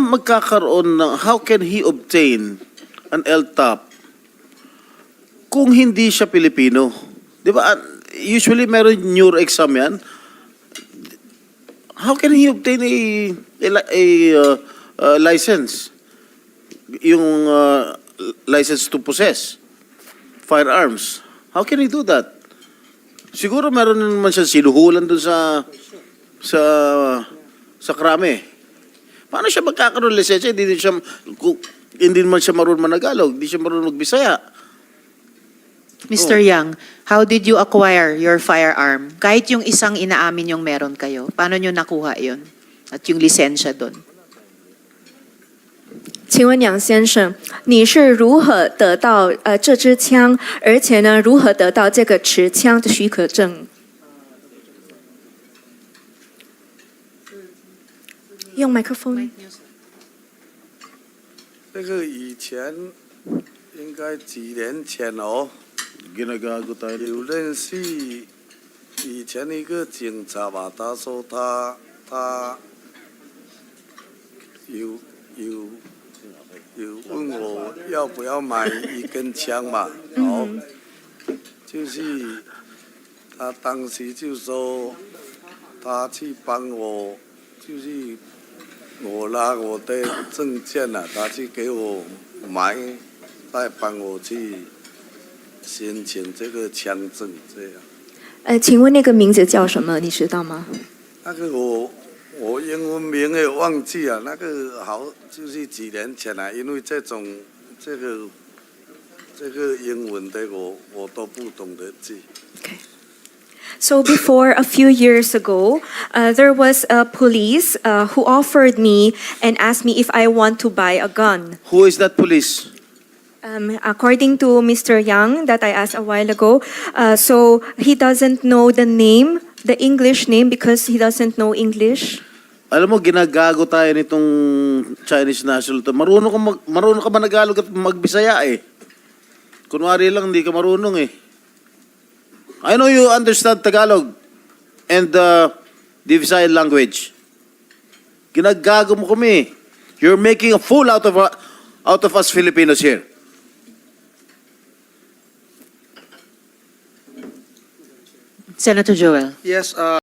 Magkakaroon ng, how can he obtain an LTAP kung hindi siya Pilipino? Di ba? Usually meron neuro exam yan. How can he obtain a, a, a, uh, license? Yung uh, license to possess firearms. How can he do that? Siguro meron naman siya sinuhulan dun sa sa sa krame. Paano siya magkakaroon ng lisensya? Hindi din siya kung, hindi man siya marunong managalog, hindi siya marunong magbisaya. Mr. Yang, how did you acquire your firearm? Kahit yung isang inaamin yung meron kayo, paano nyo nakuha yun? At yung lisensya doon? 请问杨先生，你是如何得到呃这支枪，而且呢，如何得到这个持枪的许可证？ 用麦克风。那个以前应该几年前哦.有认识以前一个警察吧，他说他他有有有问我要不要买一根枪嘛，哦，就是他当时就说他去帮我，就是我拿我的证件啊、他去给我买，再帮我去申请这个枪证，这样。呃，请问那个名字叫什么？你知道吗？那个我我英文名也忘记了，那个好就是几年前了、因为这种这个这个英文的我我都不懂得记。So before a few years ago, uh, there was a police uh, who offered me and asked me if I want to buy a gun. Who is that police? Um, according to Mr. Yang, that I asked a while ago, uh, so he doesn't know the name, the English name, because he doesn't know English. Alam mo, ginagago tayo nitong Chinese national to. Marunong ka, mag, marunong ka ba Nagalog at magbisaya eh? Kunwari lang, hindi ka marunong eh. I know you understand Tagalog and uh, the Visayan language. Ginagago mo kami. You're making a fool out of uh, out of us Filipinos here. Senator Joel. Yes, uh,